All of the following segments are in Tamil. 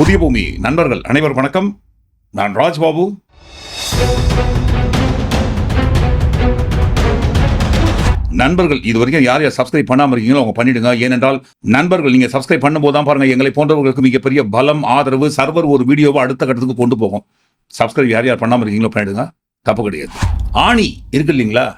புதிய பூமி. நண்பர்கள் அனைவர் வணக்கம். நான் ராஜ்பாபு. நண்பர்கள் இது வரைக்கும் யார் யார் சப்ஸ்கிரைப் பண்ணாம இருக்கீங்களோ அவங்க பண்ணிடுங்க. ஏனென்றால் நண்பர்கள் நீங்க சப்ஸ்கிரைப் பண்ணும்போது தான் பாருங்க எங்களை போன்றவர்களுக்கு மிகப்பெரிய பலம் ஆதரவு சர்வர் ஒரு வீடியோவை அடுத்த கட்டத்துக்கு கொண்டு போகும். சப்ஸ்கிரைப் யார் யார் பண்ணாம இருக்கீங்களோ பண்ணிடுங்க. தப்பு கிடையாது. ஆணி இருக்கு இல்லைங்களா?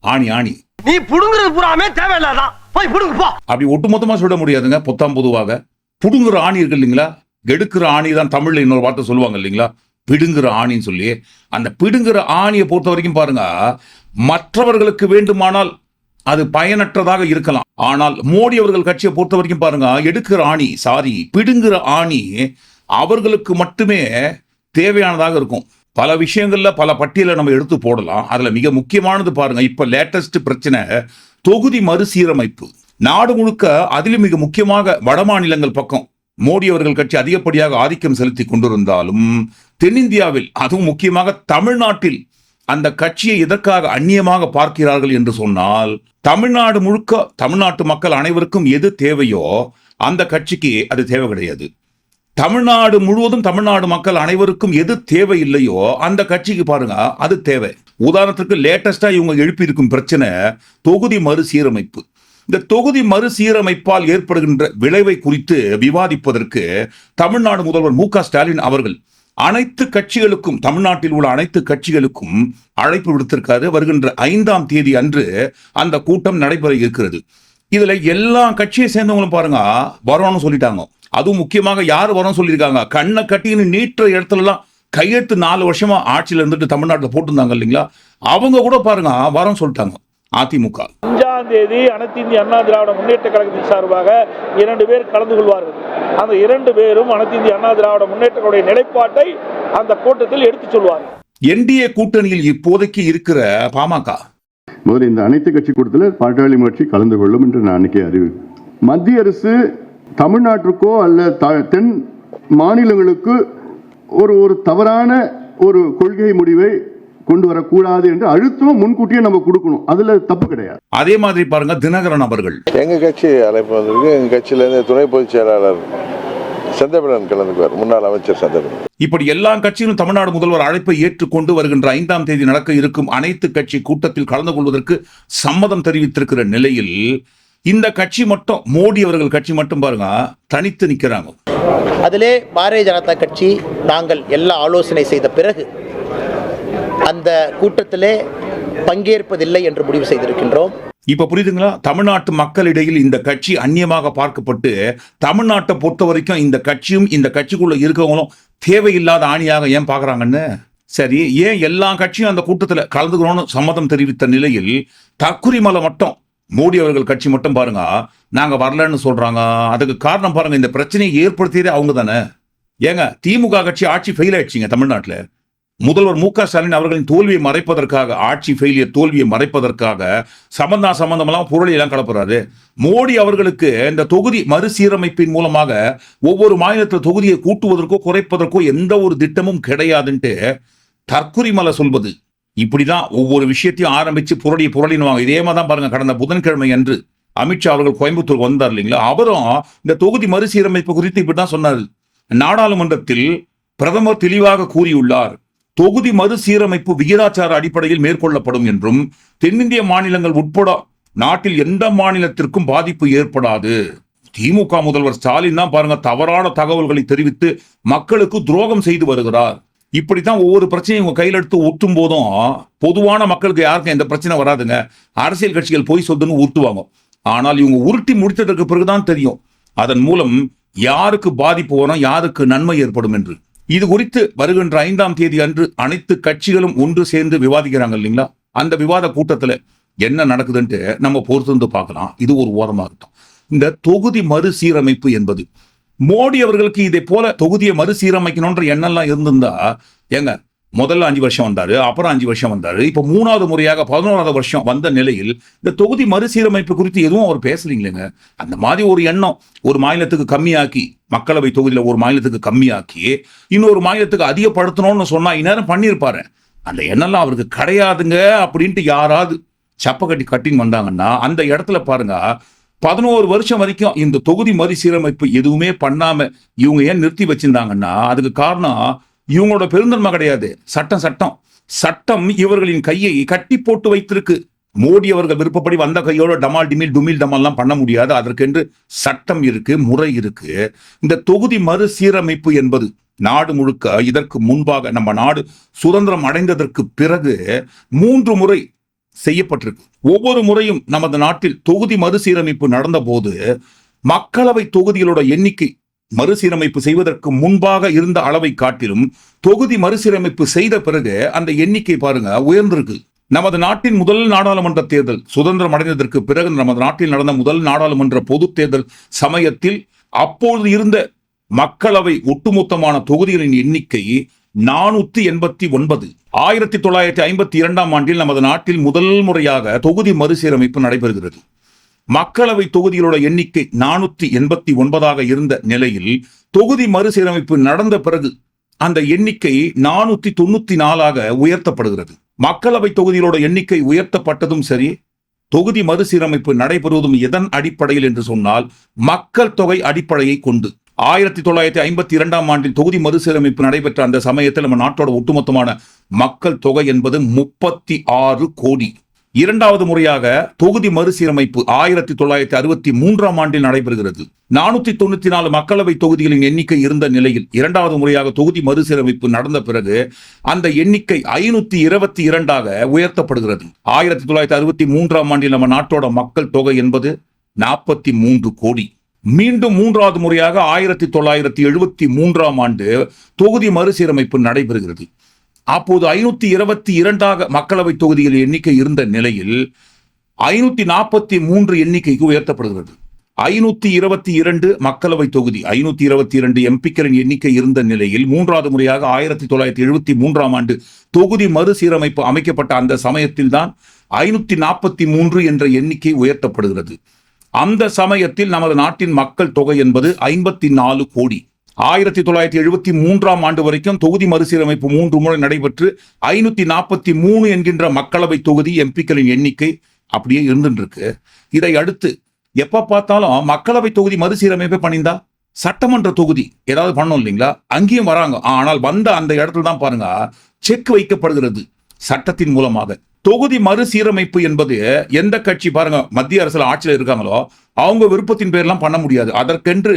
ஆணி ஆணி. நீ புடுங்குறது பூராமே தேவையில்லாதான். போய் புடுங்க போ. அப்படி ஒட்டுமொத்தமா சொல்ல முடியாதுங்க பொத்தாம் பொதுவாக. புடுங்குற ஆணி இருக்கு இல்லைங்களா? கெடுக்கிற ஆணி தான் தமிழில் இன்னொரு வார்த்தை சொல்லுவாங்க இல்லைங்களா? பிடுங்குற ஆணின்னு சொல்லி. அந்த பிடுங்குற ஆணியை பொறுத்த வரைக்கும் பாருங்க மற்றவர்களுக்கு வேண்டுமானால் அது பயனற்றதாக இருக்கலாம். ஆனால் மோடி அவர்கள் கட்சியை பொறுத்த வரைக்கும் பாருங்க எடுக்கிற ஆணி சாரி பிடுங்குற ஆணி அவர்களுக்கு மட்டுமே தேவையானதாக இருக்கும். பல விஷயங்களில் பல பட்டியலை நம்ம எடுத்து போடலாம். அதில் மிக முக்கியமானது பாருங்க இப்போ லேட்டஸ்ட் பிரச்சனை தொகுதி மறுசீரமைப்பு. நாடு முழுக்க அதிலும் மிக முக்கியமாக வட மாநிலங்கள் பக்கம் மோடி அவர்கள் கட்சி அதிகப்படியாக ஆதிக்கம் செலுத்தி கொண்டிருந்தாலும் தென்னிந்தியாவில் அதுவும் முக்கியமாக தமிழ்நாட்டில் அந்த கட்சியை எதற்காக அந்நியமாக பார்க்கிறார்கள் என்று சொன்னால் தமிழ்நாடு முழுக்க தமிழ்நாட்டு மக்கள் அனைவருக்கும் எது தேவையோ அந்த கட்சிக்கு அது தேவை கிடையாது. தமிழ்நாடு முழுவதும் தமிழ்நாடு மக்கள் அனைவருக்கும் எது தேவை இல்லையோ அந்த கட்சிக்கு பாருங்க அது தேவை. உதாரணத்துக்கு லேட்டஸ்டா இவங்க எழுப்பியிருக்கும் பிரச்சனை தொகுதி மறுசீரமைப்பு. இந்த தொகுதி மறுசீரமைப்பால் ஏற்படுகின்ற விளைவை குறித்து விவாதிப்பதற்கு தமிழ்நாடு முதல்வர் மு ஸ்டாலின் அவர்கள் அனைத்து கட்சிகளுக்கும் தமிழ்நாட்டில் உள்ள அனைத்து கட்சிகளுக்கும் அழைப்பு விடுத்திருக்காரு. வருகின்ற ஐந்தாம் தேதி அன்று அந்த கூட்டம் நடைபெற இருக்கிறது. இதுல எல்லா கட்சியை சேர்ந்தவங்களும் பாருங்க வரோம்னு சொல்லிட்டாங்க. அதுவும் முக்கியமாக யார் வரோம் சொல்லியிருக்காங்க? கண்ணை கட்டின்னு நீட்டுற இடத்துல எல்லாம் கையெழுத்து நாலு வருஷமா ஆட்சியில இருந்துட்டு தமிழ்நாட்டில் போட்டிருந்தாங்க இல்லைங்களா? அவங்க கூட பாருங்க வரோம் சொல்லிட்டாங்க. அதிமுக. அஞ்சாம் தேதி அனைத்து இந்திய அண்ணா திராவிட முன்னேற்ற கழகத்தின் சார்பாக இரண்டு பேர் கலந்து கொள்வார்கள். அந்த இரண்டு பேரும் அனைத்து இந்திய அண்ணா திராவிட முன்னேற்றங்களுடைய நிலைப்பாட்டை அந்த கூட்டத்தில் எடுத்துச் சொல்வார்கள். என்டிஏ கூட்டணியில் இப்போதைக்கு இருக்கிற பாமக? முதல்ல இந்த அனைத்து கட்சி கூட்டத்தில் பாட்டாளி கட்சி கலந்து கொள்ளும் என்று நான் அன்னைக்கே அறிவு. மத்திய அரசு தமிழ்நாட்டிற்கோ அல்ல த- தென் மாநிலங்களுக்கு ஒரு ஒரு தவறான ஒரு கொள்கை முடிவை கொண்டு வரக்கூடாது என்று அழுத்தம் முன்கூட்டியே நம்ம கொடுக்கணும். அதுல தப்பு கிடையாது. அதே மாதிரி பாருங்க தினகரன் அவர்கள். எங்கள் கட்சி அழைப்பு வந்திருக்கு. எங்கள் கட்சியிலேருந்து துணை பொதுச் செயலாளர் செந்தமிழன் கலந்துக்குவார். முன்னாள் அமைச்சர் செந்தமிழன். இப்படி எல்லா கட்சியிலும் தமிழ்நாடு முதல்வர் அழைப்பை ஏற்றுக்கொண்டு வருகின்ற ஐந்தாம் தேதி நடக்க இருக்கும் அனைத்து கட்சி கூட்டத்தில் கலந்து கொள்வதற்கு சம்மதம் தெரிவித்திருக்கிற நிலையில் இந்த கட்சி மட்டும் மோடி அவர்கள் கட்சி மட்டும் பாருங்க தனித்து நிக்கிறாங்க. அதிலே பாரதிய ஜனதா கட்சி நாங்கள் எல்லா ஆலோசனை செய்த பிறகு அந்த கூட்டத்திலே பங்கேற்பதில்லை என்று முடிவு செய்திருக்கின்றோம். இப்ப புரியுதுங்களா? தமிழ்நாட்டு மக்களிடையில் இந்த கட்சி அந்நியமாக பார்க்கப்பட்டு தமிழ்நாட்டை பொறுத்த வரைக்கும் இந்த கட்சியும் இந்த கட்சிக்குள்ள இருக்கவங்களும் தேவையில்லாத ஆணியாக ஏன் பாக்குறாங்கன்னு சரி ஏன் எல்லா கட்சியும் அந்த கூட்டத்துல கலந்துக்கணும்னு சம்மதம் தெரிவித்த நிலையில் தக்குரிமலை மட்டும் மோடி அவர்கள் கட்சி மட்டும் பாருங்க நாங்க வரலன்னு சொல்றாங்க. அதுக்கு காரணம் பாருங்க இந்த பிரச்சனையை ஏற்படுத்தியதே அவங்க தானே. ஏங்க திமுக கட்சி ஆட்சி ஃபெயில் ஆயிடுச்சுங்க தமிழ்நாட்டில். முதல்வர் மு க ஸ்டாலின் அவர்களின் தோல்வியை மறைப்பதற்காக ஆட்சி ஃபெயிலியர் தோல்வியை மறைப்பதற்காக சம்பந்தா சம்பந்தமெல்லாம் புரளியெல்லாம் கலப்புறாரு மோடி அவர்களுக்கு இந்த தொகுதி மறுசீரமைப்பின் மூலமாக ஒவ்வொரு மாநிலத்தில் தொகுதியை கூட்டுவதற்கோ குறைப்பதற்கோ எந்த ஒரு திட்டமும் கிடையாதுன்ட்டு தற்குறிமலை சொல்வது. இப்படிதான் ஒவ்வொரு விஷயத்தையும் ஆரம்பிச்சு புரளி புரளினுவாங்க இதே மாதிரி தான் பாருங்க கடந்த புதன்கிழமை அன்று அமித்ஷா அவர்கள் கோயம்புத்தூர் வந்தார் இல்லைங்களா? அவரும் இந்த தொகுதி மறுசீரமைப்பு குறித்து இப்படி தான் சொன்னார். நாடாளுமன்றத்தில் பிரதமர் தெளிவாக கூறியுள்ளார். தொகுதி மறுசீரமைப்பு விகிதாச்சார அடிப்படையில் மேற்கொள்ளப்படும் என்றும் தென்னிந்திய மாநிலங்கள் உட்பட நாட்டில் எந்த மாநிலத்திற்கும் பாதிப்பு ஏற்படாது. திமுக முதல்வர் ஸ்டாலின் தான் பாருங்க தவறான தகவல்களை தெரிவித்து மக்களுக்கு துரோகம் செய்து வருகிறார். இப்படித்தான் ஒவ்வொரு பிரச்சனையும் இவங்க கையில் எடுத்து ஊற்றும் போதும் பொதுவான மக்களுக்கு யாருக்கும் எந்த பிரச்சனை வராதுங்க. அரசியல் கட்சிகள் போய் சொத்துன்னு ஊற்றுவாங்க ஆனால் இவங்க உருட்டி முடித்ததற்கு பிறகுதான் தெரியும் அதன் மூலம் யாருக்கு பாதிப்பு வரும் யாருக்கு நன்மை ஏற்படும் என்று. இது குறித்து வருகின்ற ஐந்தாம் தேதி அன்று அனைத்து கட்சிகளும் ஒன்று சேர்ந்து விவாதிக்கிறாங்க இல்லைங்களா? அந்த விவாத கூட்டத்துல என்ன நடக்குதுன்ட்டு நம்ம பொறுத்திருந்து பார்க்கலாம். இது ஒரு ஓரமாகட்டும். இந்த தொகுதி மறுசீரமைப்பு என்பது. மோடி அவர்களுக்கு இதை போல தொகுதியை மறுசீரமைக்கணுன்ற எண்ணம்லாம் இருந்திருந்தா ஏங்க முதல்ல அஞ்சு வருஷம் வந்தார் அப்புறம் அஞ்சு வருஷம் வந்தார். இப்போ மூணாவது முறையாக பதினோராவது வருஷம் வந்த நிலையில் இந்த தொகுதி மறுசீரமைப்பு குறித்து எதுவும் அவர் பேசலீங்களேங்க? அந்த மாதிரி ஒரு எண்ணம் ஒரு மாநிலத்துக்கு கம்மியாக்கி மக்களவை தொகுதியில் ஒரு மாநிலத்துக்கு கம்மியாக்கி இன்னொரு மாநிலத்துக்கு அதிகப்படுத்தணும்னு சொன்னால் இந்நேரம் பண்ணியிருப்பாரு. அந்த எண்ணம்லாம் அவருக்கு கிடையாதுங்க அப்படின்ட்டு யாராவது சப்ப கட்டி கட்டின்னு வந்தாங்கன்னா அந்த இடத்துல பாருங்க பதினோரு வருஷம் வரைக்கும் இந்த தொகுதி மறுசீரமைப்பு எதுவுமே பண்ணாம இவங்க ஏன் நிறுத்தி வச்சிருந்தாங்கன்னா அதுக்கு காரணம் இவங்களோட பெருந்தன்மை கிடையாது. சட்டம் சட்டம். சட்டம் இவர்களின் கையை கட்டி போட்டு வைத்திருக்கு. மோடி அவர்கள் விருப்பப்படி வந்த கையோட டமால் டிமில் டுமில் டமால்லாம் பண்ண முடியாது. அதற்கென்று சட்டம் இருக்கு முறை இருக்கு. இந்த தொகுதி மறுசீரமைப்பு என்பது நாடு முழுக்க இதற்கு முன்பாக நம்ம நாடு சுதந்திரம் அடைந்ததற்கு பிறகு மூன்று முறை செய்யப்பட்டிருக்கு. ஒவ்வொரு முறையும் நமது நாட்டில் தொகுதி மறுசீரமைப்பு நடந்த போது மக்களவை தொகுதிகளோட எண்ணிக்கை மறுசீரமைப்பு செய்வதற்கு முன்பாக இருந்த அளவை காட்டிலும் தொகுதி மறுசீரமைப்பு செய்த பிறகு அந்த எண்ணிக்கை பாருங்க உயர்ந்திருக்கு. நமது நாட்டின் முதல் நாடாளுமன்ற தேர்தல் சுதந்திரம் அடைந்ததற்கு பிறகு நமது நாட்டில் நடந்த முதல் நாடாளுமன்ற பொது தேர்தல் சமயத்தில் அப்பொழுது இருந்த மக்களவை ஒட்டுமொத்தமான தொகுதிகளின் எண்ணிக்கை நானூத்தி எண்பத்தி ஒன்பது. ஆயிரத்தி தொள்ளாயிரத்தி ஐம்பத்தி இரண்டாம் ஆண்டில் நமது நாட்டில் முதல் முறையாக தொகுதி மறுசீரமைப்பு நடைபெறுகிறது. மக்களவை தொகுதிகளோட எண்ணிக்கை நானூத்தி எண்பத்தி ஒன்பதாக இருந்த நிலையில் தொகுதி மறுசீரமைப்பு நடந்த பிறகு அந்த எண்ணிக்கை நானூத்தி தொண்ணூத்தி நாலாக உயர்த்தப்படுகிறது. மக்களவை தொகுதிகளோட எண்ணிக்கை உயர்த்தப்பட்டதும் சரி தொகுதி மறுசீரமைப்பு நடைபெறுவதும் எதன் அடிப்படையில் என்று சொன்னால் மக்கள் தொகை அடிப்படையை கொண்டு. ஆயிரத்தி தொள்ளாயிரத்தி ஐம்பத்தி இரண்டாம் ஆண்டில் தொகுதி மறுசீரமைப்பு நடைபெற்ற அந்த சமயத்தில் நம்ம நாட்டோட ஒட்டுமொத்தமான மக்கள் தொகை என்பது முப்பத்தி ஆறு கோடி. இரண்டாவது முறையாக தொகுதி மறுசீரமைப்பு ஆயிரத்தி தொள்ளாயிரத்தி அறுபத்தி மூன்றாம் ஆண்டில் நடைபெறுகிறது. நானூத்தி தொண்ணூத்தி நாலு மக்களவை தொகுதிகளின் எண்ணிக்கை இருந்த நிலையில் இரண்டாவது முறையாக தொகுதி மறுசீரமைப்பு நடந்த பிறகு அந்த எண்ணிக்கை ஐநூத்தி இருபத்தி இரண்டாக உயர்த்தப்படுகிறது. ஆயிரத்தி தொள்ளாயிரத்தி அறுபத்தி மூன்றாம் ஆண்டில் நம்ம நாட்டோட மக்கள் தொகை என்பது நாற்பத்தி மூன்று கோடி. மீண்டும் மூன்றாவது முறையாக ஆயிரத்தி தொள்ளாயிரத்தி எழுபத்தி மூன்றாம் ஆண்டு தொகுதி மறுசீரமைப்பு நடைபெறுகிறது. அப்போது ஐநூத்தி இருபத்தி இரண்டாக மக்களவை தொகுதிகள் எண்ணிக்கை இருந்த நிலையில் ஐநூத்தி நாற்பத்தி மூன்று எண்ணிக்கைக்கு உயர்த்தப்படுகிறது. ஐநூத்தி இருபத்தி இரண்டு மக்களவை தொகுதி ஐநூத்தி இருபத்தி இரண்டு எம்பிக்களின் எண்ணிக்கை இருந்த நிலையில் மூன்றாவது முறையாக ஆயிரத்தி தொள்ளாயிரத்தி எழுபத்தி மூன்றாம் ஆண்டு தொகுதி மறுசீரமைப்பு அமைக்கப்பட்ட அந்த சமயத்தில் தான் ஐநூத்தி நாற்பத்தி மூன்று என்ற எண்ணிக்கை உயர்த்தப்படுகிறது. அந்த சமயத்தில் நமது நாட்டின் மக்கள் தொகை என்பது ஐம்பத்தி நாலு கோடி. ஆயிரத்தி தொள்ளாயிரத்தி எழுபத்தி மூன்றாம் ஆண்டு வரைக்கும் தொகுதி மறுசீரமைப்பு மூன்று முறை நடைபெற்று ஐநூத்தி நாற்பத்தி மூணு என்கின்ற மக்களவை தொகுதி எம்பிக்களின் எண்ணிக்கை அப்படியே இருந்துருக்கு இதை அடுத்து எப்ப பார்த்தாலும் மக்களவை தொகுதி மறுசீரமைப்பு பண்ணியிருந்தா சட்டமன்ற தொகுதி ஏதாவது பண்ணோம் இல்லைங்களா? அங்கேயும் வராங்க. ஆனால் வந்த அந்த இடத்துல தான் பாருங்க செக் வைக்கப்படுகிறது சட்டத்தின் மூலமாக. தொகுதி மறுசீரமைப்பு என்பது எந்த கட்சி பாருங்க மத்திய அரசுல ஆட்சியில் இருக்காங்களோ அவங்க விருப்பத்தின் பேர்லாம் பண்ண முடியாது. அதற்கென்று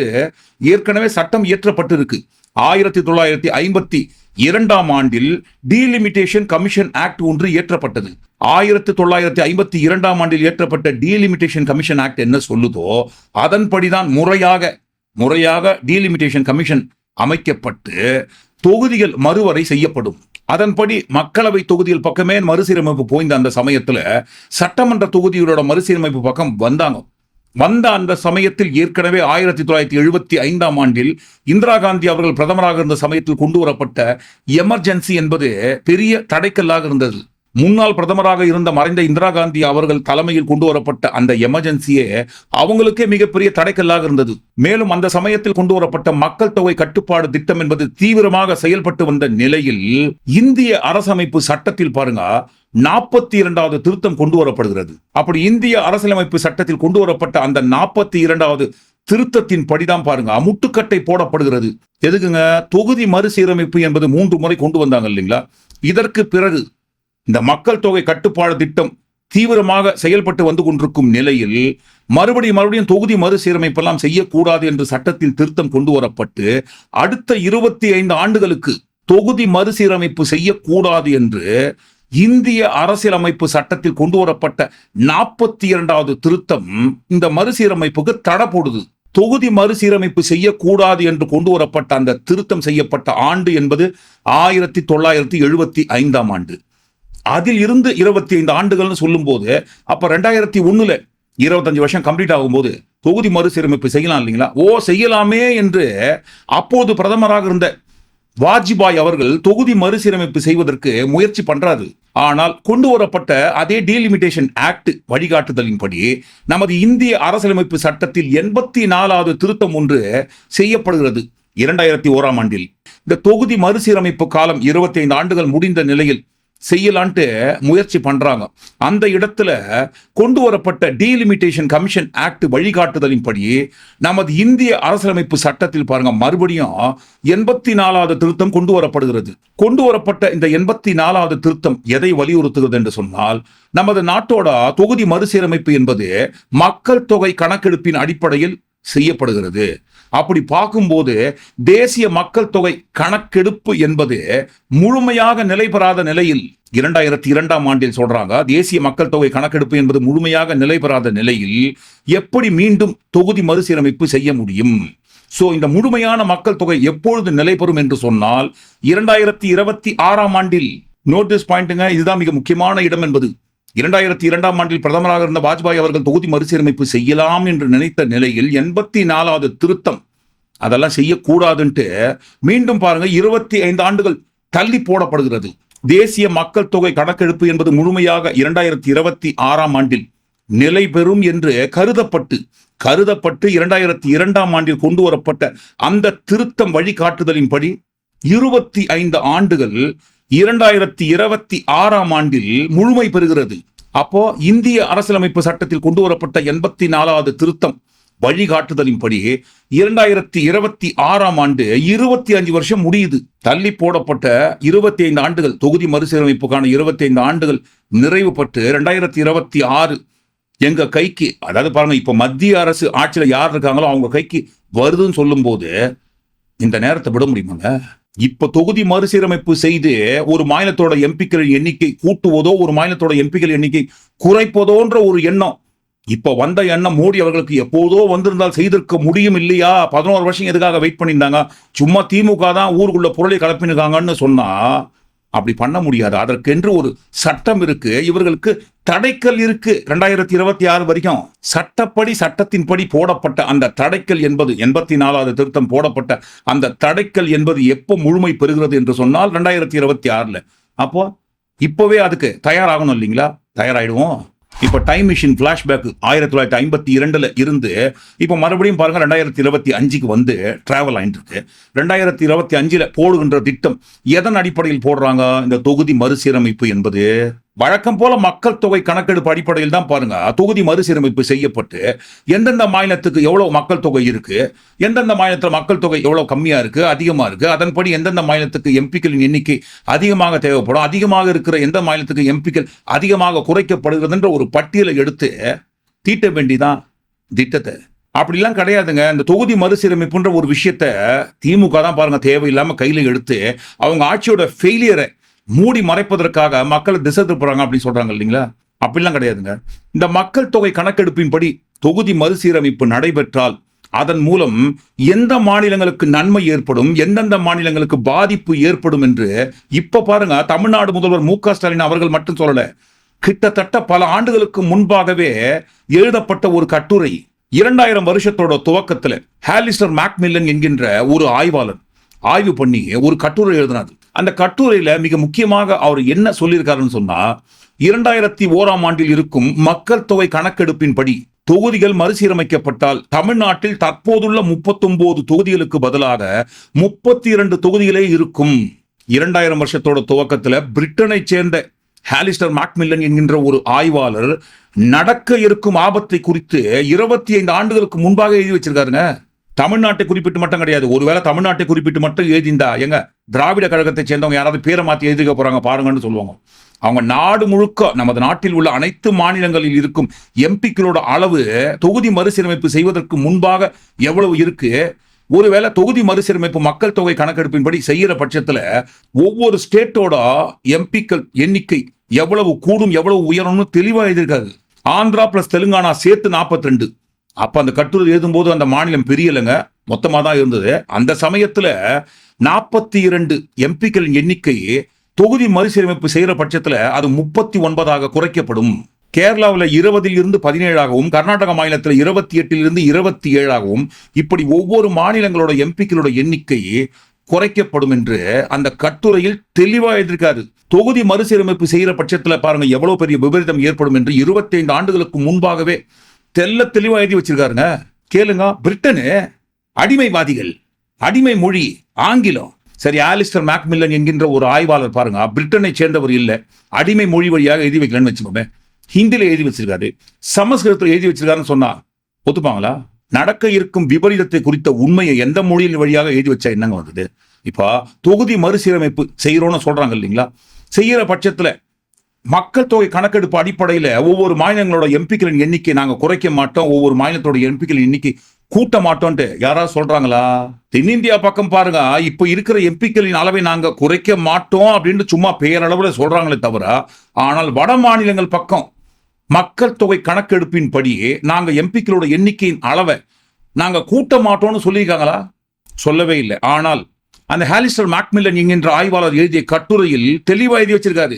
ஏற்கனவே சட்டம் இயற்றப்பட்டிருக்கு. ஆயிரத்தி தொள்ளாயிரத்தி ஐம்பத்தி இரண்டாம் ஆண்டில் டீலிமிட்டேஷன் கமிஷன் ஆக்ட் ஒன்று இயற்றப்பட்டது. ஆயிரத்தி தொள்ளாயிரத்தி ஐம்பத்தி இரண்டாம் ஆண்டில் இயற்றப்பட்ட டீலிமிட்டேஷன் கமிஷன் ஆக்ட் என்ன சொல்லுதோ அதன்படிதான் முறையாக முறையாக டீலிமிட்டேஷன் கமிஷன் அமைக்கப்பட்டு தொகுதிகள் மறுவரை செய்யப்படும். அதன்படி மக்களவை தொகுதிகள் பக்கமே மறுசீரமைப்பு போய்ந்த அந்த சமயத்தில் சட்டமன்ற தொகுதிகளோட மறுசீரமைப்பு பக்கம் வந்தாங்க. வந்த அந்த சமயத்தில் ஏற்கனவே ஆயிரத்தி தொள்ளாயிரத்தி எழுபத்தி ஐந்தாம் ஆண்டில் இந்திரா காந்தி அவர்கள் பிரதமராக இருந்த சமயத்தில் கொண்டு வரப்பட்ட எமர்ஜென்சி என்பது பெரிய தடைக்கல்லாக இருந்தது. முன்னாள் பிரதமராக இருந்த மறைந்த இந்திரா காந்தி அவர்கள் தலைமையில் கொண்டு வரப்பட்ட அந்த எமர்ஜென்சியே அவங்களுக்கே மிகப்பெரிய தடைக்கல்லாக இருந்தது. மேலும் அந்த சமயத்தில் கொண்டு வரப்பட்ட மக்கள் தொகை கட்டுப்பாடு திட்டம் என்பது தீவிரமாக செயல்பட்டு வந்த நிலையில் இந்திய அரசமைப்பு சட்டத்தில் பாருங்க நாற்பத்தி இரண்டாவது திருத்தம் கொண்டு வரப்படுகிறது அப்படி இந்திய அரசியலமைப்பு சட்டத்தில் கொண்டு வரப்பட்ட அந்த நாற்பத்தி இரண்டாவது திருத்தத்தின் படிதான் பாருங்க. முட்டுக்கட்டை போடப்படுகிறது. எதுக்குங்க? தொகுதி மறுசீரமைப்பு என்பது மூன்று முறை கொண்டு வந்தாங்க இல்லைங்களா? இதற்கு பிறகு இந்த மக்கள் தொகை கட்டுப்பாடு திட்டம் தீவிரமாக செயல்பட்டு வந்து கொண்டிருக்கும் நிலையில் மறுபடியும் மறுபடியும் தொகுதி மறுசீரமைப்பெல்லாம் செய்யக்கூடாது என்று சட்டத்தில் திருத்தம் கொண்டு வரப்பட்டு அடுத்த இருபத்தி ஐந்து ஆண்டுகளுக்கு தொகுதி மறுசீரமைப்பு செய்யக்கூடாது என்று இந்திய அரசியலமைப்பு சட்டத்தில் கொண்டு வரப்பட்ட நாற்பத்தி இரண்டாவது திருத்தம் இந்த மறுசீரமைப்புக்கு தடை போடுது. தொகுதி மறுசீரமைப்பு செய்யக்கூடாது என்று கொண்டு வரப்பட்ட அந்த திருத்தம் செய்யப்பட்ட ஆண்டு என்பது ஆயிரத்தி தொள்ளாயிரத்தி எழுபத்தி ஐந்தாம் ஆண்டு. அதில் இருந்து இருபத்தி ஐந்து ஆண்டுகள்னு சொல்லும்போது அப்ப ரெண்டாயிரத்தி ஒண்ணுல இருபத்தஞ்சு வருஷம் கம்ப்ளீட் ஆகும்போது தொகுதி மறுசீரமைப்பு செய்யலாம் இல்லைங்களா? ஓ செய்யலாமே என்று அப்போது பிரதமராக இருந்த வாஜ்பாய் அவர்கள் தொகுதி மறுசீரமைப்பு செய்வதற்கு முயற்சி பண்றாரு. ஆனால் கொண்டு வரப்பட்ட அதே டீலிமிட்டேஷன் ஆக்ட் வழிகாட்டுதலின்படி நமது இந்திய அரசியலமைப்பு சட்டத்தில் எண்பத்தி நாலாவது திருத்தம் ஒன்று செய்யப்படுகிறது. இரண்டாயிரத்தி ஓராம் ஆண்டில். இந்த தொகுதி மறுசீரமைப்பு காலம் இருபத்தைந்து ஆண்டுகள் முடிந்த நிலையில் செய்யலான்ட்டு முயற்சி பண்றாங்க. அந்த இடத்துல கொண்டு வரப்பட்ட டீலிமிட்டேஷன் கமிஷன் ஆக்ட் வழிகாட்டுதலின்படி நமது இந்திய அரசியலமைப்பு சட்டத்தில் பாருங்க மறுபடியும் எண்பத்தி நாலாவது திருத்தம் கொண்டு வரப்படுகிறது. கொண்டு வரப்பட்ட இந்த எண்பத்தி நாலாவது திருத்தம் எதை வலியுறுத்துகிறது என்று சொன்னால் நமது நாட்டோட தொகுதி மறுசீரமைப்பு என்பது மக்கள் தொகை கணக்கெடுப்பின் அடிப்படையில் செய்யப்படுகிறது. அப்படி பார்க்கும்போது தேசிய மக்கள் தொகை கணக்கெடுப்பு என்பது முழுமையாக நிலை பெறாத நிலையில் இரண்டாயிரத்தி இரண்டாம் ஆண்டில் சொல்றாங்க தேசிய மக்கள் தொகை கணக்கெடுப்பு என்பது முழுமையாக நிலை பெறாத நிலையில் எப்படி மீண்டும் தொகுதி மறுசீரமைப்பு செய்ய முடியும்? சோ இந்த முழுமையான மக்கள் தொகை எப்பொழுது நிலை பெறும் என்று சொன்னால் இரண்டாயிரத்தி இருபத்தி ஆறாம் ஆண்டில் நோட்டீஸ் பாயிண்ட்டுங்க இதுதான் மிக முக்கியமான இடம் என்பது. இரண்டாயிரத்தி இரண்டாம் ஆண்டில் பிரதமராக இருந்த வாஜ்பாய் அவர்கள் தொகுதி மறுசீரமைப்பு செய்யலாம் என்று நினைத்த நிலையில் எண்பத்தி நாலாவது திருத்தம் அதெல்லாம் செய்யக்கூடாதுன்ட்டு மீண்டும் பாருங்க இருபத்தி ஐந்து ஆண்டுகள் தள்ளி போடப்படுகிறது. தேசிய மக்கள் தொகை கணக்கெடுப்பு என்பது முழுமையாக இரண்டாயிரத்தி இருபத்தி ஆறாம் ஆண்டில் நிலை பெறும் என்று கருதப்பட்டு கருதப்பட்டு இரண்டாயிரத்தி இரண்டாம் ஆண்டில் கொண்டு வரப்பட்ட அந்த திருத்தம் வழிகாட்டுதலின்படி இருபத்தி ஐந்து ஆண்டுகள் இரண்டாயிரத்தி இருபத்தி ஆறாம் ஆண்டில் முழுமை பெறுகிறது. அப்போ இந்திய அரசியலமைப்பு சட்டத்தில் கொண்டு வரப்பட்ட எண்பத்தி நாலாவது திருத்தம் வழிகாட்டுதலின்படி இரண்டாயிரத்தி இருபத்தி ஆறாம் ஆண்டு இருபத்தி அஞ்சு வருஷம் முடியுது. தள்ளி போடப்பட்ட இருபத்தி ஐந்து ஆண்டுகள் தொகுதி மறுசீரமைப்புக்கான இருபத்தி ஐந்து ஆண்டுகள் நிறைவு பெற்று இரண்டாயிரத்தி இருபத்தி ஆறு எங்க கைக்கு அதாவது பாருங்க இப்ப மத்திய அரசு ஆட்சியில் யார் இருக்காங்களோ அவங்க கைக்கு வருதுன்னு சொல்லும்போது இந்த நேரத்தை விட முடியுமாங்க? இப்ப தொகுதி மறுசீரமைப்பு செய்து ஒரு மாநிலத்தோட எம்பிக்கள் எண்ணிக்கை கூட்டுவதோ ஒரு மாநிலத்தோட எம்பிக்கள் எண்ணிக்கை குறைப்பதோன்ற ஒரு எண்ணம். இப்ப வந்த எண்ணம் மோடி அவர்களுக்கு எப்போதோ வந்திருந்தால் செய்திருக்க முடியும் இல்லையா? பதினோரு வருஷம் எதுக்காக வெயிட் பண்ணியிருந்தாங்க? சும்மா திமுக தான் ஊருக்குள்ள பொருளை கலப்பினுக்காங்கன்னு சொன்னா அப்படி பண்ண முடியாது. அதற்கென்று ஒரு சட்டம் இருக்கு. இவர்களுக்கு தடைக்கல் இருக்கு. ரெண்டாயிரத்தி இருபத்தி ஆறு வரைக்கும் சட்டப்படி சட்டத்தின்படி போடப்பட்ட அந்த தடைக்கல் என்பது எண்பத்தி நாலாவது திருத்தம் போடப்பட்ட அந்த தடைக்கல் என்பது எப்போ முழுமை பெறுகிறது என்று சொன்னால் ரெண்டாயிரத்தி இருபத்தி ஆறுல அப்போ இப்போவே அதுக்கு தயாராகணும் இல்லைங்களா? தயாராயிடுவோம். இப்போ டைம் மிஷின் ஃபிளாஷ்பேக் ஆயிரத்தி தொள்ளாயிரத்தி ஐம்பத்தி இரண்டுல இருந்து இப்போ மறுபடியும் பாருங்க ரெண்டாயிரத்தி இருபத்தி அஞ்சுக்கு வந்து டிராவல் ஆயிட்டு இருக்கு. ரெண்டாயிரத்தி இருபத்தி அஞ்சுல போடுகின்ற திட்டம் எதன் அடிப்படையில் போடுறாங்க? இந்த தொகுதி மறுசீரமைப்பு என்பது. வழக்கம் போல மக்கள் தொகை கணக்கெடுப்பு அடிப்படையில் தான் பாருங்க. தொகுதி மறுசீரமைப்பு செய்யப்பட்டு எந்தெந்த மாநிலத்துக்கு எவ்வளவு மக்கள் தொகை இருக்கு எந்தெந்த மாநிலத்தில் மக்கள் தொகை எவ்வளவு கம்மியா இருக்கு அதிகமா இருக்கு அதன்படி எந்தெந்த மாநிலத்துக்கு எம்பிக்களின் எண்ணிக்கை அதிகமாக தேவைப்படும் அதிகமாக இருக்கிற எந்த மாநிலத்துக்கு எம்பிக்கள் அதிகமாக குறைக்கப்படுகிறதுன்ற ஒரு பட்டியலை எடுத்து தீட்ட வேண்டிதான் திட்டத்தை. அப்படிலாம் கிடையாதுங்க. இந்த தொகுதி மறுசீரமைப்புன்ற ஒரு விஷயத்த திமுக தான் பாருங்க தேவையில்லாம கையில எடுத்து அவங்க ஆட்சியோட ஃபெயிலியரை மூடி மறைப்பதற்காக மக்களை திசை திருப்புறாங்க அப்படின்னு சொல்றாங்க இல்லைங்களா? அப்படிலாம் கிடையாதுங்க. இந்த மக்கள் தொகை கணக்கெடுப்பின்படி தொகுதி மறுசீரமைப்பு நடைபெற்றால் அதன் மூலம் எந்த மாநிலங்களுக்கு நன்மை ஏற்படும் எந்தெந்த மாநிலங்களுக்கு பாதிப்பு ஏற்படும் என்று இப்ப பாருங்க தமிழ்நாடு முதல்வர் மு ஸ்டாலின் அவர்கள் மட்டும் சொல்லல. கிட்டத்தட்ட பல ஆண்டுகளுக்கு முன்பாகவே எழுதப்பட்ட ஒரு கட்டுரை இரண்டாயிரம் வருஷத்தோட துவக்கத்துல ஹாலிஸ்டர் மேக்மில்லன் என்கின்ற ஒரு ஆய்வாளர் ஆய்வு பண்ணி ஒரு கட்டுரை எழுதினார். அந்த கட்டுரையில மிக முக்கியமாக அவர் என்ன சொல்லியிருக்காருன்னு சொன்னா இரண்டாயிரத்தி ஓராம் ஆண்டில் இருக்கும் மக்கள் தொகை கணக்கெடுப்பின்படி தொகுதிகள் மறுசீரமைக்கப்பட்டால் தமிழ்நாட்டில் தற்போதுள்ள முப்பத்தொன்பது தொகுதிகளுக்கு பதிலாக முப்பத்தி இரண்டு தொகுதிகளே இருக்கும். இரண்டாயிரம் வருஷத்தோட துவக்கத்துல பிரிட்டனை சேர்ந்த ஹாலிஸ்டர் மேக்மில்லன் என்கின்ற ஒரு ஆய்வாளர் நடக்க இருக்கும் ஆபத்தை குறித்து இருபத்தி ஐந்து ஆண்டுகளுக்கு முன்பாக எழுதி வச்சிருக்காருங்க. தமிழ்நாட்டை குறிப்பிட்டு மட்டும் கிடையாது. ஒருவேளை தமிழ்நாட்டை குறிப்பிட்டு மட்டும் எழுதிந்தா எங்க திராவிட கழகத்தை சேர்ந்தவங்க யாராவது பேரை மாற்றி எழுதிக்க போறாங்க பாருங்கன்னு சொல்லுவாங்க. அவங்க நாடு முழுக்க நமது நாட்டில் உள்ள அனைத்து மாநிலங்களில் இருக்கும் எம்பிக்களோட அளவு தொகுதி மறுசீரமைப்பு செய்வதற்கு முன்பாக எவ்வளவு இருக்கு? ஒருவேளை தொகுதி மறுசீரமைப்பு மக்கள் தொகை கணக்கெடுப்பின்படி செய்யற பட்சத்துல ஒவ்வொரு ஸ்டேட்டோட எம்பிக்கள் எண்ணிக்கை எவ்வளவு கூடும் எவ்வளவு உயரும்னு தெளிவா எழுதியிருக்காரு. ஆந்திரா பிளஸ் தெலுங்கானா சேர்த்து 42 ரெண்டு. அப்போ அந்த கட்டுரை எழுதும்போது அந்த மாநிலம் பெரியலைங்க. மொத்தமாக தான் இருந்தது. அந்த சமயத்தில் நாற்பத்தி இரண்டு எம்பிக்களின் எண்ணிக்கை தொகுதி மறுசீரமைப்பு செய்கிற பட்சத்தில் அது முப்பத்தி ஒன்பதாக குறைக்கப்படும். கேரளாவில் இருபதில் இருந்து பதினேழாகவும் கர்நாடக மாநிலத்தில் இருபத்தி எட்டில் இருந்து இருபத்தி ஏழாகவும் இப்படி ஒவ்வொரு மாநிலங்களோட எம்பிக்களோட எண்ணிக்கை குறைக்கப்படும் என்று அந்த கட்டுரையில் தெளிவாக எழுதியிருக்காரு. தொகுதி மறுசீரமைப்பு செய்கிற பட்சத்தில் பாருங்க எவ்வளவு பெரிய விபரீதம் ஏற்படும் என்று 25 ஆண்டுகளுக்கு முன்பாகவே தெல்ல தெளிவாக எழுதி வச்சிருக்காருங்க. கேளுங்க பிரிட்டனு அடிமைவாதிகள் அடிமை மொழி ஆங்கிலம். சரி ஆலிஸ்டர் மேக்மில்லன் என்கின்ற ஒரு ஆய்வாளர் பாருங்க. பிரிட்டனை சேர்ந்தவர் இல்லை. அடிமை மொழி வழியாக எழுதி வைக்கலன்னு வச்சுக்கோமே. ஹிந்தியில் எழுதி வச்சிருக்காரு. சமஸ்கிருதத்தில் எழுதி வச்சிருக்காருன்னு சொன்னா ஒத்துப்பாங்களா? நடக்க இருக்கும் விபரீதத்தை குறித்த உண்மையை எந்த மொழியின் வழியாக எழுதி வச்சா என்னங்க வந்தது? இப்போ தொகுதி மறுசீரமைப்பு செய்கிறோன்னு சொல்றாங்க இல்லைங்களா? செய்கிற பட்சத்தில் மக்கள் தொகை கணக்கெடுப்பு அடிப்படையில் ஒவ்வொரு மாநிலங்களோட எம்பிக்களின் எண்ணிக்கை நாங்கள் குறைக்க மாட்டோம். ஒவ்வொரு மாநிலத்தோட எம்பிக்களின் எண்ணிக்கை கூட்ட மாட்டோம்ட்டு. யாராவது சொல்றாங்களா? தென்னிந்தியா பக்கம் பாருங்க. இப்ப இருக்கிற எம்பிக்களின் அளவை நாங்க குறைக்க மாட்டோம் அப்படின்னு சும்மா பெயரளவில் சொல்றாங்களே தவிர ஆனால் வட மாநிலங்கள் பக்கம் மக்கள் தொகை கணக்கெடுப்பின் படியே நாங்க எம்பிக்களோட எண்ணிக்கையின் அளவை நாங்க கூட்ட மாட்டோம்னு சொல்லியிருக்காங்களா? சொல்லவே இல்லை. ஆனால் அந்த ஹாலிஸ்டர் மேக்மில்லன் என்கின்ற ஆய்வாளர் எழுதிய கட்டுரையில் தெளிவாக எழுதி வச்சிருக்காரு.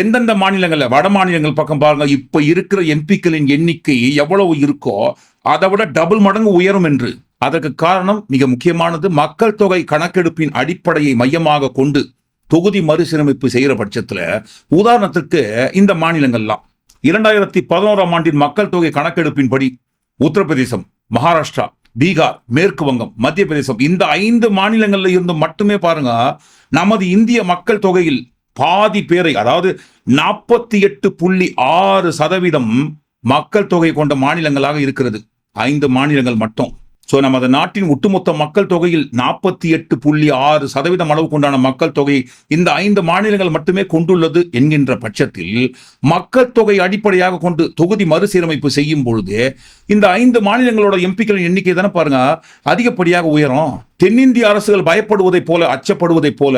எந்தெந்த மாநிலங்களில் வட மாநிலங்கள் பக்கம் பாருங்க இப்போ இருக்கிற எம்பிக்களின் எண்ணிக்கை எவ்வளவு இருக்கோ அதை விட டபுள் மடங்கு உயரும் என்று. அதற்கு காரணம் மிக முக்கியமானது மக்கள் தொகை கணக்கெடுப்பின் அடிப்படையை மையமாக கொண்டு தொகுதி மறுசீரமைப்பு செய்கிற பட்சத்தில் உதாரணத்துக்கு இந்த மாநிலங்கள்லாம். இரண்டாயிரத்தி பதினோராம் ஆண்டின் மக்கள் தொகை கணக்கெடுப்பின்படி உத்தரப்பிரதேசம் மகாராஷ்டிரா பீகார் மேற்கு வங்கம் மத்திய பிரதேசம் இந்த ஐந்து மாநிலங்களில் இருந்து மட்டுமே பாருங்க நமது இந்திய மக்கள் தொகையில் பாதி பேரை அதாவது நாற்பத்தி எட்டு புள்ளி ஆறு சதவீதம் மக்கள் தொகை கொண்ட மாநிலங்களாக இருக்கிறது. ஐந்து மாநிலங்கள் மட்டும். ஸோ நமது நாட்டின் ஒட்டுமொத்த மக்கள் தொகையில் நாற்பத்தி எட்டு புள்ளி ஆறு சதவீதம் அளவு கொண்டான மக்கள் தொகை இந்த ஐந்து மாநிலங்கள் மட்டுமே கொண்டுள்ளது என்கின்ற பட்சத்தில் மக்கள் தொகை அடிப்படையாக கொண்டு தொகுதி மறுசீரமைப்பு செய்யும் பொழுது இந்த ஐந்து மாநிலங்களோட எம்பிக்களின் எண்ணிக்கை தானே பாருங்க அதிகப்படியாக உயரும். தென்னிந்திய அரசுகள் பயப்படுவதைப் போல அச்சப்படுவதைப் போல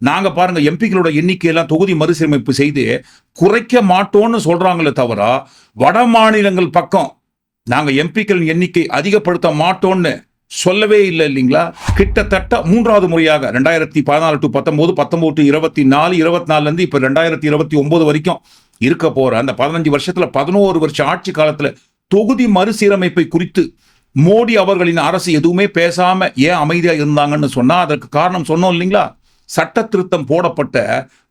நாங்க பாருங்க எம்பிக்களோட எண்ணிக்கையெல்லாம் தொகுதி மறுசீரமைப்பு செய்து குறைக்க மாட்டோம்னு சொல்றாங்களே தவிர வட மாநிலங்கள் பக்கம் நாங்க எம்பிக்களின் எண்ணிக்கை அதிகப்படுத்த மாட்டோம்னு சொல்லவே இல்லை இல்லைங்களா? கிட்டத்தட்ட மூன்றாவது முறையாக ரெண்டாயிரத்தி பதினாலு டு பத்தொம்போது பத்தொம்போது டு இருபத்தி நாலு இருபத்தி நாலுலேருந்து இப்போ ரெண்டாயிரத்தி இருபத்தி ஒம்பது வரைக்கும் இருக்க போகிற அந்த பதினஞ்சு வருஷத்துல பதினோரு வருஷம் ஆட்சி காலத்தில் தொகுதி மறுசீரமைப்பை குறித்து மோடி அவர்களின் அரசு எதுவுமே பேசாமல் ஏன் அமைதியாக இருந்தாங்கன்னு சொன்னால் அதற்கு காரணம் சொன்னோம் இல்லைங்களா? சட்ட திருத்தம் போடப்பட்ட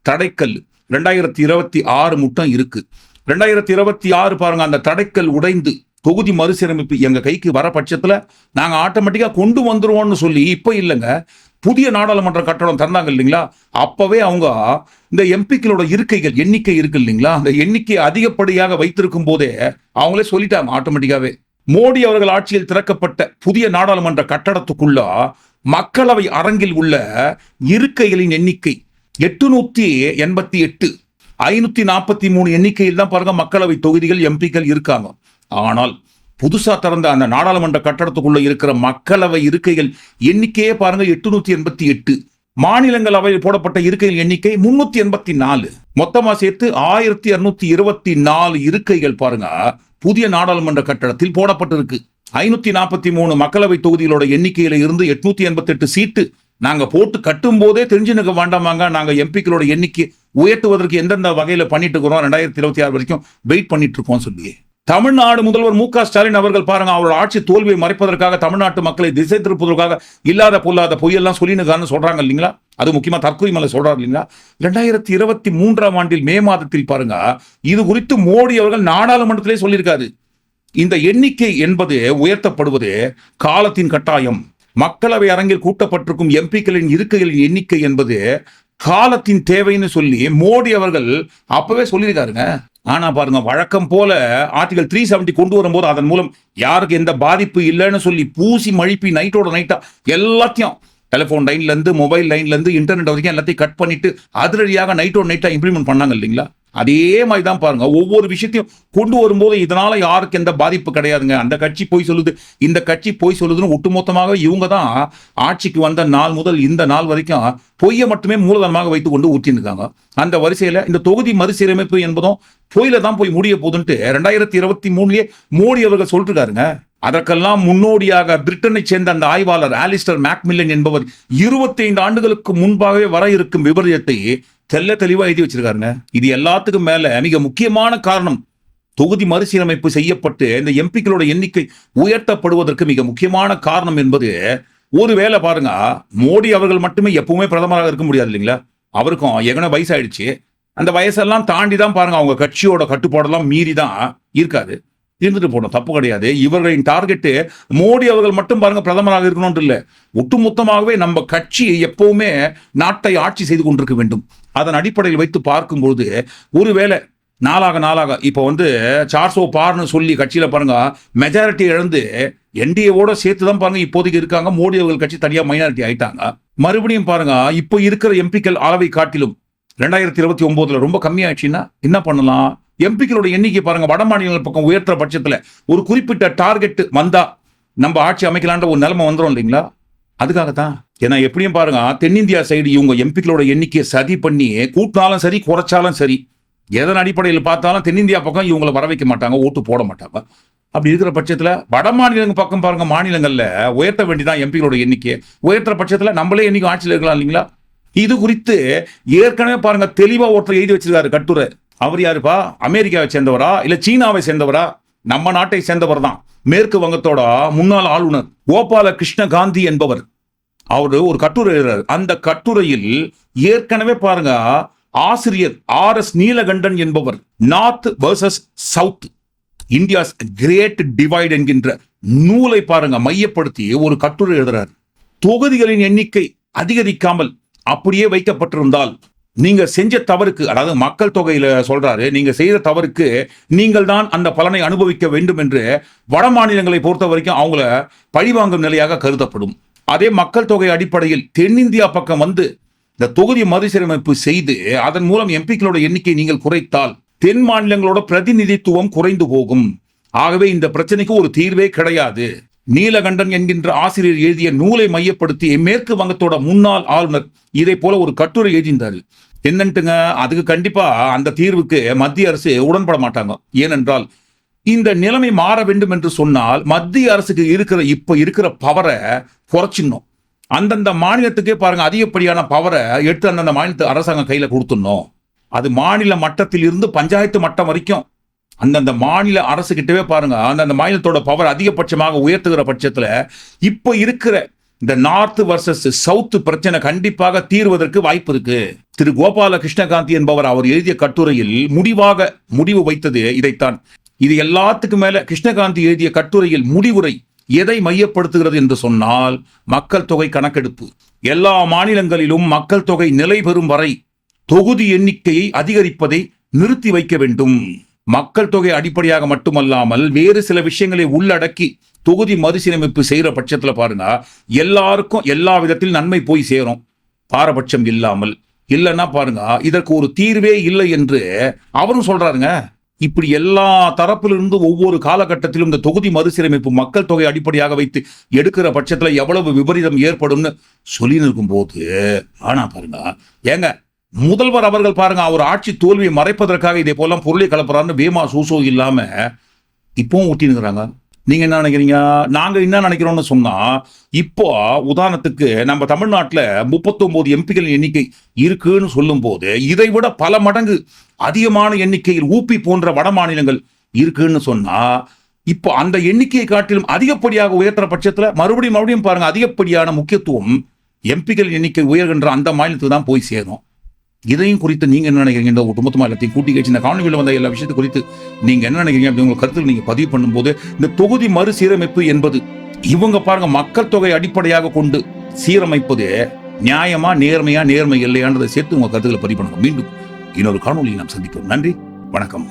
தடைக்கல். ரெண்டாயிரத்தி இருபத்தி ஆறு முட்டம் இருக்கு. ரெண்டாயிரத்தி இருபத்தி ஆறு பாருங்க அந்த தடைக்கல் உடைந்து தொகுதி மறுசீரமைப்பு எங்க கைக்கு வர பட்சத்துல நாங்க ஆட்டோமேட்டிக்கா கொண்டு வந்துருவோம்னு சொல்லி இப்ப இல்லைங்க. புதிய நாடாளுமன்ற கட்டடம் தந்தாங்க இல்லைங்களா? அப்பவே அவங்க இந்த எம்பிக்களோட இருக்கைகள் எண்ணிக்கை இருக்கு இல்லைங்களா? அந்த எண்ணிக்கையை அதிகப்படியாக வைத்திருக்கும் போதே அவங்களே சொல்லிட்டாங்க ஆட்டோமேட்டிக்காவே. மோடி அவர்கள் ஆட்சியில் திறக்கப்பட்ட புதிய நாடாளுமன்ற கட்டடத்துக்குள்ள மக்களவை அரங்கில் உள்ள இருக்கைகளின் எண்ணிக்கை எட்டுநூத்தி எண்பத்தி எட்டு. ஐநூத்தி நாற்பத்தி மூணு எண்ணிக்கையில் தான் பாருங்க மக்களவை தொகுதிகள் எம்பிக்கள் இருக்காங்க. ஆனால் புதுசா திறந்த அந்த நாடாளுமன்ற கட்டடத்துக்குள்ள இருக்கிற மக்களவை இருக்கைகள் எண்ணிக்கையே பாருங்க எட்டுநூத்தி எண்பத்தி எட்டு. மாநிலங்களவையில் போடப்பட்ட இருக்கைகள் எண்ணிக்கை முன்னூத்தி எண்பத்தி நாலு. மொத்தமா சேர்த்து ஆயிரத்தி இருநூத்தி இருபத்தி நாலு இருக்கைகள் பாருங்க. புதிய நாடாளுமன்ற கட்டடத்தில் போடப்பட்டிருக்கு. ஐநூத்தி நாற்பத்தி மூணு மக்களவை தொகுதிகளோட எண்ணிக்கையில இருந்து எட்நூத்தி எண்பத்தி எட்டு சீட்டு நாங்க போட்டு கட்டும் போதே தெரிஞ்சுனுக்க வேண்டாமாங்க. நாங்க எம்பிக்களோட எண்ணிக்கை உயர்த்துவதற்கு எந்தெந்த வகையில பண்ணிட்டு இருக்கிறோம் ரெண்டாயிரத்தி இருபத்தி ஆறு வரைக்கும் வெயிட் பண்ணிட்டு இருக்கோம் சொல்லி. தமிழ்நாடு முதல்வர் மு க ஸ்டாலின் அவர்கள் பாருங்க அவரோட ஆட்சி தோல்வியை மறைப்பதற்காக தமிழ்நாட்டு மக்களை திசை திருப்பதற்காக இல்லாத பொல்லாத பொய்யெல்லாம் சொல்லினுக்கான்னு சொல்றாங்க இல்லைங்களா? அது முக்கியமா தற்கொலை மேல சொல்றாரு இல்லைங்களா? ரெண்டாயிரத்தி இருபத்தி மூன்றாம் ஆண்டில் மே மாதத்தில் பாருங்க இது குறித்து மோடி அவர்கள் நாடாளுமன்றத்திலே சொல்லியிருக்காரு. இந்த எண்ணிக்கை என்பது உயர்த்தப்படுவது காலத்தின் கட்டாயம். மக்களவை அரங்கில் கூட்டப்பட்டிருக்கும் எம்பிக்களின் இருக்கைகளின் எண்ணிக்கை என்பது காலத்தின் தேவைன்னு சொல்லி மோடி அவர்கள் அப்பவே சொல்லியிருக்காருங்க. ஆனா பாருங்க வழக்கம் போல ஆர்டிகல் த்ரீ செவன்டி கொண்டு வரும்போது அதன் மூலம் யாருக்கு எந்த பாதிப்பு இல்லைன்னு சொல்லி பூசி மழிப்பி நைட்டோட நைட்டா எல்லாத்தையும் டெலிஃபோன் லைன்ல இருந்து மொபைல் லைன்ல இருந்து இன்டர்நெட் வரைக்கும் எல்லாத்தையும் கட் பண்ணிட்டு அதிரடியாக நைட்டோட நைட்டா இம்ப்ளிமெண்ட் பண்ணாங்க இல்லைங்களா? அதே மாதிரி தான் பாருங்க. ஒவ்வொரு விஷயத்தையும் கொண்டு வரும்போது இதனால யாருக்கு எந்த பாதிப்பு கிடையாதுங்க. அந்த கட்சி போய் சொல்லுது. இந்த கட்சி போய் சொல்லுதுன்னு ஒட்டுமொத்தமாக இவங்க தான் ஆட்சிக்கு வந்த நாள் முதல் இந்த நாள் வரைக்கும் பொய்யை மட்டுமே மூலதனமாக வைத்து கொண்டு ஊற்றின்னு இருக்காங்க அந்த வரிசையில இந்த தொகுதி மறுசீரமைப்பு என்பதும் பொய்யில தான் போய் முடிய போகுதுன்ட்டு ரெண்டாயிரத்தி இருபத்தி மூணுலயே மோடி அவர்கள் சொல்லிருக்காருங்க அதற்கெல்லாம் முன்னோடியாக பிரிட்டனை சேர்ந்த அந்த ஆய்வாளர் ஆலிஸ்டர் மேக்மில்லன் என்பவர் 25 ஆண்டுகளுக்கு முன்பாகவே வர இருக்கும் விபரீதத்தை தெல்ல தெளிவாக எழுதி வச்சிருக்காருங்க. இது எல்லாத்துக்கும் மேலே மிக முக்கியமான காரணம் தொகுதி மறுசீரமைப்பு செய்யப்பட்டு இந்த எம்பிக்களோட எண்ணிக்கை உயர்த்தப்படுவதற்கு மிக முக்கியமான காரணம் என்பது ஒருவேளை பாருங்க மோடி அவர்கள் மட்டுமே எப்பவுமே பிரதமராக இருக்க முடியாது இல்லைங்களா? அவருக்கும் எங்கன வயசாயிடுச்சு. அந்த வயசெல்லாம் தாண்டி தான் பாருங்க அவங்க கட்சியோட கட்டுப்பாடெல்லாம் மீறி தான் இருக்காது. தீர்ந்துட்டு போனோம் தப்பு கிடையாது. இவர்களின் டார்கெட்டு மோடி அவர்கள் மட்டும் பாருங்க பிரதமராக இருக்கணும்னு இல்லை. ஒட்டுமொத்தமாகவே நம்ம கட்சி எப்பவுமே நாட்டை ஆட்சி செய்து கொண்டிருக்க வேண்டும். அதன் அடிப்படையில் வைத்து பார்க்கும்பொழுது ஒருவேளை நாளாக நாளாக இப்போ வந்து சார்சோ பார்னு சொல்லி கட்சியில் பாருங்க மெஜாரிட்டி இழந்து என்டிஏவோட சேர்த்து தான் பாருங்க இப்போதைக்கு இருக்காங்க. மோடி அவர்கள் கட்சி தனியாக மைனாரிட்டி ஆயிட்டாங்க. மறுபடியும் பாருங்க இப்போ இருக்கிற எம்பிக்கள் அளவை காட்டிலும் ரெண்டாயிரத்தி இருபத்தி ஒன்பதுல ரொம்ப கம்மியாயிடுச்சுன்னா என்ன பண்ணலாம்? எம்பிக்களோட எண்ணிக்கை பாருங்க வட மாநிலங்கள் பக்கம் உயர்த்துற பட்சத்தில் ஒரு குறிப்பிட்ட டார்கெட் வந்தா நம்ம ஆட்சி அமைக்கலான்ற ஒரு நிலைமை வந்துடும் இல்லைங்களா? அதுக்காக தான் ஏன்னா எப்படியும் பாருங்க தென்னிந்தியா சைடு இவங்க எம்பிக்களோட எண்ணிக்கையை சதி பண்ணி கூட்டினாலும் சரி குறைச்சாலும் சரி எதன் அடிப்படையில் பார்த்தாலும் தென்னிந்தியா பக்கம் இவங்களை வர வைக்க மாட்டாங்க ஓட்டு போட மாட்டாங்க. அப்படி இருக்கிற பட்சத்தில் வட மாநிலங்கள் பக்கம் பாருங்க மாநிலங்களில் உயர்த்த வேண்டிதான் எம்பிகளோட எண்ணிக்கை உயர்த்துற பட்சத்தில் நம்மளே என்னைக்கு ஆட்சியில் இருக்கலாம் இல்லைங்களா? இது குறித்து ஏற்கனவே பாருங்க தெளிவாக ஒருத்தர் எழுதி வச்சிருக்காரு கட்டுரை. அவர் யாருப்பா? அமெரிக்காவை சேர்ந்தவரா? இல்ல சீனாவை சேர்ந்தவரா? நம்ம நாட்டை சேர்ந்தவர் தான் மேற்கு வங்கத்தோட முன்னாள் ஆளுநர் கோபால கிருஷ்ண காந்தி என்பவர். அவர் ஒரு கட்டுரை எழுதுறாரு. அந்த கட்டுரையில் ஏற்கனவே பாருங்க ஆசிரியர் ஆர் எஸ் நீலகண்டன் என்பவர் north versus south India's great divide என்கின்ற நூலை பாருங்க மையப்படுத்தி ஒரு கட்டுரை எழுதுறாரு. தொகுதிகளின் எண்ணிக்கை அதிகரிக்காமல் அப்படியே வைக்கப்பட்டிருந்தால் நீங்க செஞ்ச தவறுக்கு அதாவது மக்கள் தொகையில சொல்றாரு நீங்க செய்த தவறுக்கு நீங்கள் தான் அந்த பலனை அனுபவிக்க வேண்டும் என்று வட மாநிலங்களை பொறுத்த வரைக்கும் அவங்கள பழிவாங்கும் நிலையாக கருதப்படும். அதே மக்கள் தொகை அடிப்படையில் தென்னிந்தியா பக்கம் வந்து இந்த தொகுதி மறுசீரமைப்பு செய்து அதன் மூலம் எம்பிக்களோட எண்ணிக்கை நீங்கள் குறைத்தால் தென் மாநிலங்களோட பிரதிநிதித்துவம் குறைந்து போகும். ஆகவே இந்த பிரச்சனைக்கு ஒரு தீர்வே கிடையாது. நீலகண்டன் என்கின்ற ஆசிரியர் எழுதிய நூலை மையப்படுத்தி மேற்கு வங்கத்தோட முன்னாள் ஆளுநர் இதை போல ஒரு கட்டுரை எழுதியிருந்தார். என்னன்ட்டுங்க அதுக்கு கண்டிப்பா அந்த தீர்வுக்கு மத்திய அரசு உடன்பட மாட்டாங்க. ஏனென்றால் இந்த நிலைமை மாற வேண்டும் என்று சொன்னால் மத்திய அரசுக்கு இருக்கிற இப்ப இருக்கிற பவரை குறைச்சிடணும். அந்தந்த மாநிலத்துக்கே பாருங்க அதிகப்படியான பவரை எடுத்து அந்தந்த மாநிலத்து அரசாங்கம் கையில கொடுத்துடணும். அது மாநில மட்டத்தில் இருந்து பஞ்சாயத்து மட்டம் வரைக்கும். அந்தந்த மாநில அரசு கிட்டவே பாருங்க அந்தந்த மாநிலத்தோட பவர் அதிகபட்சமாக உயர்த்துகிற பட்சத்துல இப்போ இருக்கிற இந்த நார்த் வர்சஸ் சவுத் பிரச்சனை கண்டிப்பாக தீர்வதற்கு வாய்ப்பு இருக்கு. திரு கோபால கிருஷ்ணகாந்தி என்பவர் அவர் எழுதிய கட்டுரையில் முடிவாக முடிவு வைத்தது இதைத்தான். இது எல்லாத்துக்கும் மேல கிருஷ்ணகாந்தி எழுதிய கட்டுரையில் முடிவுரை எதை மையப்படுத்துகிறது என்று சொன்னால் மக்கள் தொகை கணக்கெடுப்பு. எல்லா மாநிலங்களிலும் மக்கள் தொகை நிலை பெறும் வரை தொகுதி எண்ணிக்கையை அதிகரிப்பதை நிறுத்தி வைக்க வேண்டும். மக்கள் தொகை அடிப்படையாக மட்டுமல்லாமல் வேறு சில விஷயங்களை உள்ளடக்கி தொகுதி மறுசீரமைப்பு செய்கிற பட்சத்தில் பாருங்க எல்லாருக்கும் எல்லா விதத்திலும் நன்மை போய் சேரும். பாரபட்சம் இல்லாமல். இல்லைன்னா பாருங்க இதற்கு ஒரு தீர்வே இல்லை என்று அவரும் சொல்றாருங்க. இப்படி எல்லா தரப்பிலிருந்து ஒவ்வொரு காலகட்டத்திலும் இந்த தொகுதி மறுசீரமைப்பு மக்கள் தொகை அடிப்படையாக வைத்து எடுக்கிற பட்சத்தில் எவ்வளவு விபரீதம் ஏற்படும்னு சொல்லி இருக்கும் போது ஆனா பாருங்க ஏங்க முதல்வர் அவர்கள் பாருங்க அவர் ஆட்சி தோல்வியை மறைப்பதற்காக இதே போல பொருளை கலப்புறான்னு வேமா சூசோ இல்லாம இப்பவும் ஊட்டினுங்கிறாங்க நீங்க என்ன நினைக்கிறீங்க? நாங்க என்ன நினைக்கிறோம்னு சொன்னா இப்போ உதாரணத்துக்கு நம்ம தமிழ்நாட்டில் முப்பத்தொன்பது எம்பிக்கள் எண்ணிக்கை இருக்குன்னு சொல்லும் போது இதை விட பல மடங்கு அதிகமான எண்ணிக்கையில் ஊப்பி போன்ற வட மாநிலங்கள் இருக்குன்னு சொன்னா இப்போ அந்த எண்ணிக்கையை காட்டிலும் அதிகப்படியாக உயர்த்துற பட்சத்தில் மறுபடியும் மறுபடியும் பாருங்க அதிகப்படியான முக்கியத்துவம் எம்பிக்கள் எண்ணிக்கை உயர்கின்ற அந்த மாநிலத்துக்கு தான் போய் சேரும். இதையும் குறித்து நீங்க என்ன நினைக்கிறீங்க? இந்த ஒட்டுமொத்தமா எல்லாத்தையும் கூட்டி கழிச்சு இந்த காணொலியில் வந்த எல்லா விஷயத்தை குறித்து நீங்க என்ன நினைக்கிறீங்க அப்படி உங்க கருத்தில் நீங்க பதிவு பண்ணும்போது இந்த தொகுதி மறுசீரமைப்பு என்பது இவங்க பாருங்க மக்கள் தொகை அடிப்படையாக கொண்டு சீரமைப்பது நியாயமா நேர்மையா நேர்மை இல்லையான்றதை சேர்த்து உங்க கருத்துக்களை பதிவு பண்ணுங்க. மீண்டும் இன்னொரு காணொலியை நாம் சந்திப்போம். நன்றி வணக்கம்.